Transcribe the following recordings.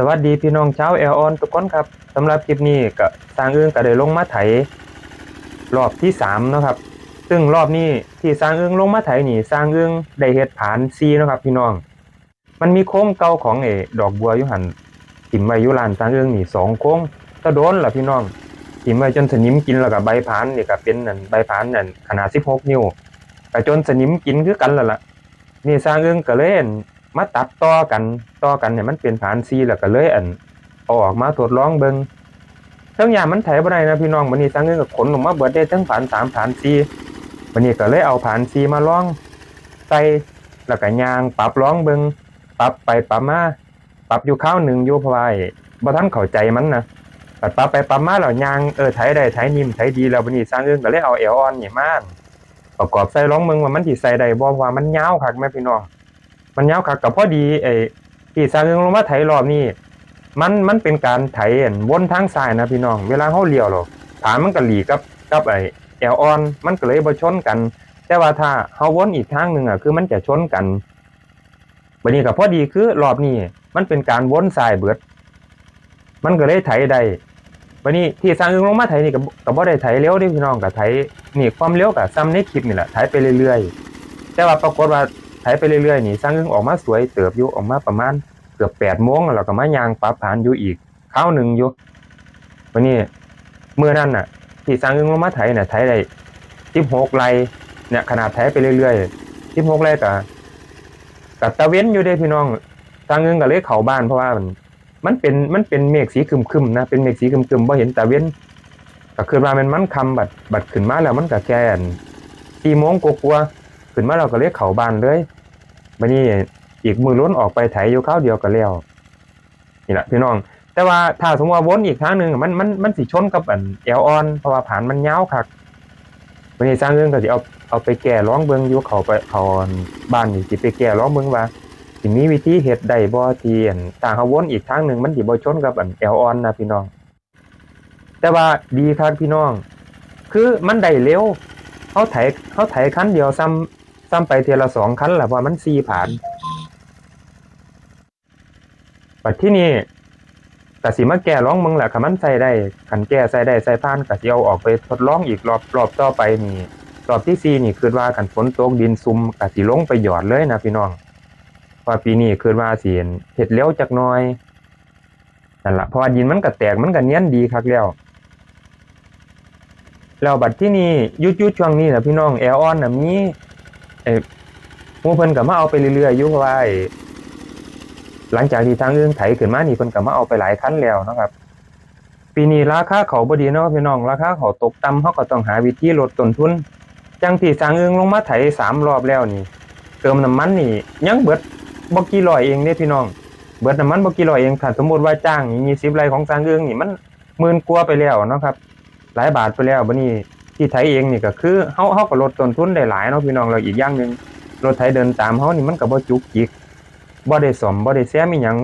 สวัสดีพี่น้องชาวแอลออนทุกคนครับสำหรับคลิปนี้ก็สร้างเอื้องก็ได้ลงมาไถรอบที่สามนะครับ ซึ่งรอบนี้ที่สร้างเอื้องลงมาไถนี่สร้างเอื้องได้เฮ็ดผานซีนะครับ พี่น้อง มันมีโค้งเก่าของเอดอกบัวยู่หันถิ่มไว้ยู่ลานสร้างเอื้องนี่สองโค้งตะโดนล่ะพี่น้องถิ่มไว้จนสนิมกินแล้วก็ใบผานนี่ก็เป็นนั่นใบผานนั่นขนาด16นิ้วก็จนสนิมกินคือกันแล้วล่ะนี่สร้างเอื้องก็เล่น มาตัดต่อกันต่อกันเนี่ยมันเป็นฐานซีแล้วก็เลยอันเอาออกมาทดลองเบิงทั้งอย่างมันไถบ่ได้นะพี่น้องวันนี้สร้างเอื้องก็ขนออกมาเบิดได้ทั้งฐานสามฐานซีวันนี้ก็เลยเอาฐานซีมาลองใส่แล้วก็ยางปรับลองเบิงปรับไปปรับมาปรับอยู่ข้าวหนึ่งอยู่เพราะว่าบ่ทันเข้าใจมันนะปัดปรับไปปรับมาแล้วยางเออไถได้ไถนิ่มไถดีแล้ววันนี้สร้างเอื้องก็เลยเอาเอลออนนี่มาประกอบใส่ร้องเมืองว่ามันสิใส่ได้บ่เพราะว่ามันยาวคักแม่พี่น้อง มันยาวคักกับพอดีไอ้ที่สางเงลงมาไถรอบนี้มันมันเป็นการไถวนทางซ้ายนะพี่น้อง เวลาเฮาเลี้ยวหรอกฐานมันก็หลีกับกับไอ้แอลออน มันก็เลยบ่ชนกัน แต่ว่าถ้าเฮาวนอีกทางหนึ่งอะคือมันจะชนกันบัดนี้ก็พอดีคือรอบนี้มันเป็นการวนซ้ายเบิด มันก็เลยไถได้บัดนี้ที่สร้างึงลงมาไถนี่ก็ก็บ่ได้ไถเร็วด้พี่น้องก็ไถนี่ความเร็วกับซ้ำในคลิปนี่แหละไถไปเรื่อยๆแต่ว่าปรากฏว่า ยไปเรื่อยๆนี่สร้างอึ้งออกมาสวยเติบอยู่ออกมาประมาณเกือบแปดโมงแล้วก็มายางปรับผ่านอยู่อีกข้าวหนึ่งอยู่วันนี้เมื่อนั้นน่ะ ที่สร้างอึ้งลงมาไถน่ะไถได้สิบหกไรเนี่ยขนาดไถไปเรื่อยๆสิบหกไร่กับกับตะเว้นอยู่เด้พี่น้องสร้างอึ้งก็เลยเขาบ้านเพราะว่ามันมันเป็นมันเป็นเมฆสีคึมๆนะเป็นเมฆสีคึมๆบ่เห็นตะเว้นก็คือว่ามันมันคำบัดบัดขึ้นมาแล้วมันก็แค่สี่โมงกว่าๆขึ้นมาเราก็เรียกเขาบานเลย บัดนี้อีกมือล้นออกไปไถอยู่ข้าวเดียวก็แล้วนี่แหละพี่น้อง แต่ว่าถ้าสมมติว่าวนอีกครั้งหนึ่งมันมันมันสิชนกับอันแอลออนเพราะว่าผ่านมันยาวคักวันนี้สร้างเรื่องก็สิเอาเอาไปแก้ร้องเบิงอยู่เขาไปเขาบ้านนี่สิไปแก้ร้องเบิงว่าสิมีวิธีเฮ็ดได้บ่ที่อันถ้าเฮาวนอีกครั้งหนึ่งมันสิบ่ชนกับอันแอลออนนะพี่น้อง แต่ว่าดีครับพี่น้อง คือมันได้เร็วเขาไถเขาไถคันเดียวซ้ำ ซ้ำไปเทละสองคันแหละเพราะมันสี่ผ่านปัดที่นี่กสิมาแก้ร้องมึงแหละคันมันใส่ได้ขันแก้ใส่ได้ใส่ผ่านกสิเอาออกไปทดลองอีกรอบรอบต่อไปนี่รอบที่สี่นี่คือว่าขันฝนตกดินซุ่มกสิลงไปหยอดเลยนะพี่น้องพราปีนี้คือว่าสีเห็ดเลี้ยวจักน้อยนั่นละพราะว่าดินมันก็แตกมันก็เนี้ยนดีครับแล้วแล้วบัดที่นี่ยุดยุดช่วงนี้นะพี่น้องแอลออนนะมี อหมู่เพิ่นก็มาเอาไปเรื่อยๆอยู่เพราะว่าไอ้หลังจากที่ทางเรื่องไถขึ้นมานี่เพิ่นก็มาเอาไปหลายคันแล้วนะครับ ปีนี้ราคาเขาวบ่ดีเนาะพี่น้องราคาเขาวตกต่ำเฮาก็ต้องหาวิธีลดต้นทุนจังที่สางเอื้องลงมาไถสามรอบแล้วนี่ เติมน้ำมันนี่ ยังเบิดบ่กี่ร้อยเองเด้พี่น้อง เบิดน้ำมันบ่กี่ร้อยเองถ้าสมมุติว่าจ้างนี่20ไร่ของสางเอื้องนี่มันหมื่นกว่าไปแล้วเนาะครับ หลายบาทไปแล้วบัดนี้ ที่ไถเองนี่ก็คือเฮาเฮาก็ลดต้นทุนได้หลายเนาะพี่น้องแล้วอีกอย่างหนึ่งรถไถเดินตามเฮานี่มันก็บ่จุกจิกบ่ได้ซ่อมบ่ได้แซมอีหยัง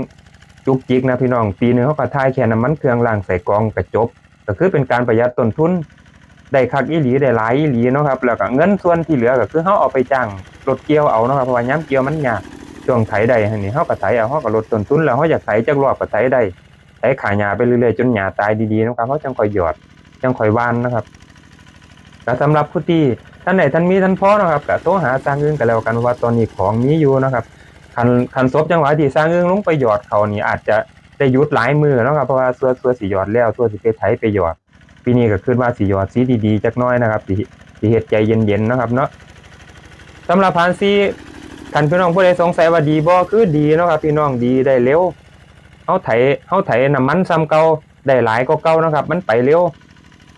จุกจิกนะพี่น้องปีหนึงเฮาก็ทายแค่น้ำมันเครื่องล้างใส่กองก็จบ ก็คือเป็นการประหยัดต้นทุนได้คักอีหลีได้หลายอีหลีเนาะครับแล้วก็เงินส่วนที่เหลือก็คือเฮาเอาไปจ้างรถเกี่ยวเอาเนาะครับเพราะว่ายามเกี่ยวมันยากช่วงไถได้หั่นนี่เฮาก็ไถเอาเฮาก็ลดต้นทุนแล้วเฮาอยากไถจักรอบก็ไถได้ไถขาหญ้าไปเรื่อยๆจนหญ้าตายดีๆนะครับเฮาจังค่อยหยอดจังข่อยวานนะครับ ก็สำหรับผู้ที่ท่านไหนท่านมีท่านพ่อนะครับก็โทรหาสร้างอึ้งกันแล้วกันว่าตอนนี้ของมีอยู่นะครับคันคันศพจังหวะที่สร้างอึ้งลงไปหยอดเขานี่อาจจะได้ยุดหลายมือนะครับเพราะว่าเส่วนส่วนสีหยอดแล้วเส่วนสิไปไถไปหยอดปีนี้ก็คือว่าสีหยอดสีดีๆจักน้อยนะครับสีสีเฮ็ดใจเย็นๆนะครับเนาะสำหรับพานซีคันพี่น้องผู้ใดสงสัยว่าดีบ่คือดีนะครับพี่น้องดีได้เร็วเฮาไถเฮาไถน้ำมันซ้ำเก่าได้หลายก็เก่านะครับ มันไปเร็ว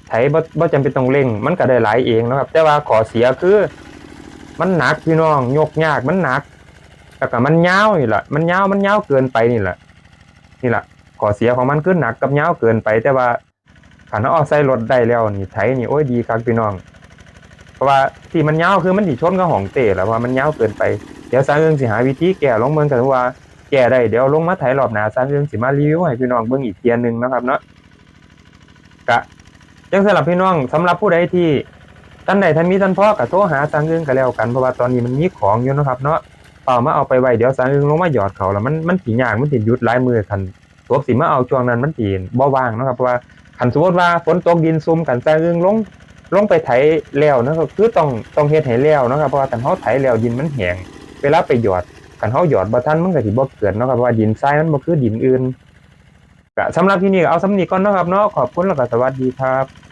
ไถบ่บ่จำเป็นต้องเร่ง มันก็ได้หลายเองนะครับ แต่ว่าขอเสียคือ มันหนักพี่น้องยกยากมันหนักแล้วก็มันยาวนี่แหละมันยาวมันยาวเกินไปนี่แหละนี่แหละขอเสียของมันคือหนักกับยาวเกินไป แต่ว่าขันเอาใส่รถได้แล้วนี่ไถนี่โอ้ยดีครับพี่น้อง เพราะว่าที่มันยาวคือมันสิชนกับของเตะแล้วว่ามันยาวเกินไปเดี๋ยวสร้างเรื่องสิหาวิธีแก้ลงเมืองกันว่าแก้ได้เดี๋ยวลงมาไถรอบหนาสร้างเรื่องสิมารีวิวให้พี่น้องเบิ่งอีกเทียหนึ่งนะครับเนาะกะ จังสำหรับพี่น้องสำหรับผู้ใดที่ท่านใดท่านมีท่านพ่อก็โทรหาสังเงินกันแล้วกันเพราะว่าตอนนี้มันมีของอยู่นะครับ เนาะเปล่ามาเอาไปไว้เดี๋ยวสังเงินลงมาหยอดเขาแล้วมันมันสิยากมันสิหยุดหลายมือคันตัวสิมาเอาช่วงนั้นมันสิบ่ว่างนะครับเพราะว่าคันสมมติว่าฝนตกดินซุ่มกันสร้างอึ้งลงลงไปไถแล้วนะครับคือต้องต้องเฮ็ดให้แล้วนะครับเพราะว่าคันเฮาไถแล้วดินมันแห้งเวลาไปหยอดคันเฮาหยอดบ่ทันมันก็สิบ่เกิดเนาะครับเพราะว่าดินทรายมันบ่คือดินอื่น ก็สำหรับที่นี่ก็เอาสำนีก่อนนะครับเนาะขอบคุณแล้วก็สวัสดีครับ